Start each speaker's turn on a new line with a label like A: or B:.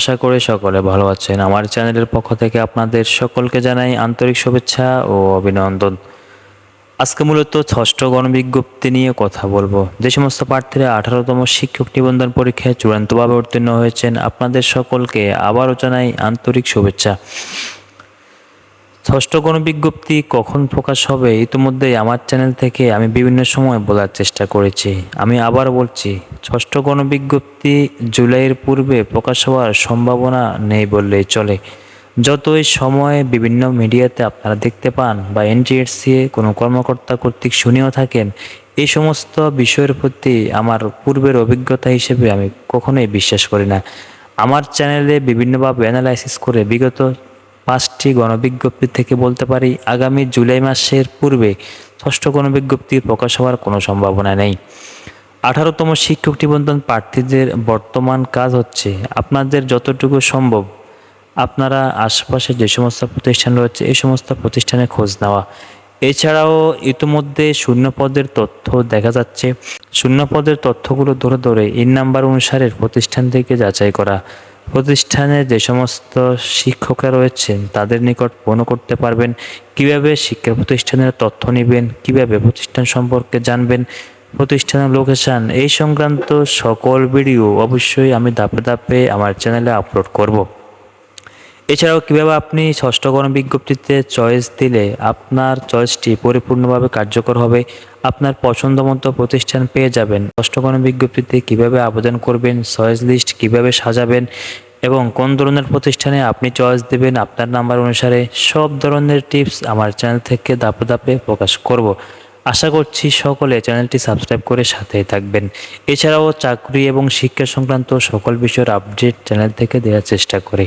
A: আশা করি সকলে ভালো আছেন। আমার চ্যানেলের পক্ষ থেকে আপনাদের সকলকে জানাই আন্তরিক শুভেচ্ছা ও অভিনন্দন। আজকে মূলত ষষ্ঠ গণবিজ্ঞপ্তি নিয়ে কথা বলব। যে সমস্ত প্রার্থীরা আঠারোতম শিক্ষক নিবন্ধন পরীক্ষায় চূড়ান্তভাবে উত্তীর্ণ হয়েছেন, আপনাদের সকলকে আবারও জানাই আন্তরিক শুভেচ্ছা। ষষ্ঠ গণবিজ্ঞপ্তি কখন প্রকাশ হবে ইতিমধ্যেই আমার চ্যানেল থেকে আমি বিভিন্ন সময় বলার চেষ্টা করেছি। আমি আবার বলছি, ষষ্ঠ গণবিজ্ঞপ্তি জুলাইয়ের পূর্বে প্রকাশ হওয়ার সম্ভাবনা নেই বললেই চলে। যতই সময়ে বিভিন্ন মিডিয়াতে আপনারা দেখতে পান বা এনটিএসসি কোনো কর্মকর্তা কর্তৃক শুনেও থাকেন, এই সমস্ত বিষয়ের প্রতি আমার পূর্বের অভিজ্ঞতা হিসেবে আমি কখনোই বিশ্বাস করি না। আমার চ্যানেলে বিভিন্নভাবে অ্যানালাইসিস করে বিগত পাঁচটি গণবিজ্ঞপ্তি থেকে বলতে পারি, আগামী জুলাই মাসের পূর্বে ষষ্ঠ গণবিজ্ঞপ্তি প্রকাশ হওয়ার কোনো সম্ভাবনা নেই। আঠারোতম শিক্ষক নিবন্ধন প্রার্থীদের বর্তমান কাজ হচ্ছে, আপনাদের যতটুকু সম্ভব আপনারা আশেপাশে যে সমস্ত প্রতিষ্ঠান রয়েছে, এই সমস্ত প্রতিষ্ঠানে খোঁজ নেওয়া। এছাড়াও ইতিমধ্যে শূন্য পদের তথ্য দেখা যাচ্ছে। শূন্য পদের তথ্যগুলো ধরে ধরে ইন নাম্বার অনুসারে প্রতিষ্ঠান থেকে যাচাই করা। প্রতিষ্ঠানে যে সমস্ত শিক্ষকরা রয়েছেন, তাদের নিকট পণ্য করতে পারবেন। কীভাবে শিক্ষা প্রতিষ্ঠানের তথ্য নেবেন, কীভাবে প্রতিষ্ঠান সম্পর্কে জানবেন, প্রতিষ্ঠানের লোকেশান, এই সংক্রান্ত সকল ভিডিও অবশ্যই আমি ধাপে ধাপে আমার চ্যানেলে আপলোড করব। এছাড়াও কীভাবে আপনি ষষ্ঠ বিজ্ঞপ্তিতে চয়েস দিলে আপনার চয়েসটি পরিপূর্ণভাবে কার্যকর হবে, আপনার পছন্দ মতো প্রতিষ্ঠান পেয়ে যাবেন, ষষ্ঠ বিজ্ঞপ্তিতে কীভাবে আবেদন করবেন চয়েস লিস্ট কীভাবে সাজাবেন এবং কোন ধরনের প্রতিষ্ঠানে আপনি চয়েস দেবেন আপনার নাম্বার অনুসারে সব ধরনের টিপস আমার চ্যানেল থেকে ধাপে ধাপে প্রকাশ করব। আশা করছি সকলে চ্যানেলটি সাবস্ক্রাইব করে সাথেই থাকবেন। এছাড়াও চাকরি এবং শিক্ষা সংক্রান্ত সকল বিষয়ের আপডেট চ্যানেল থেকে দেওয়ার চেষ্টা করি।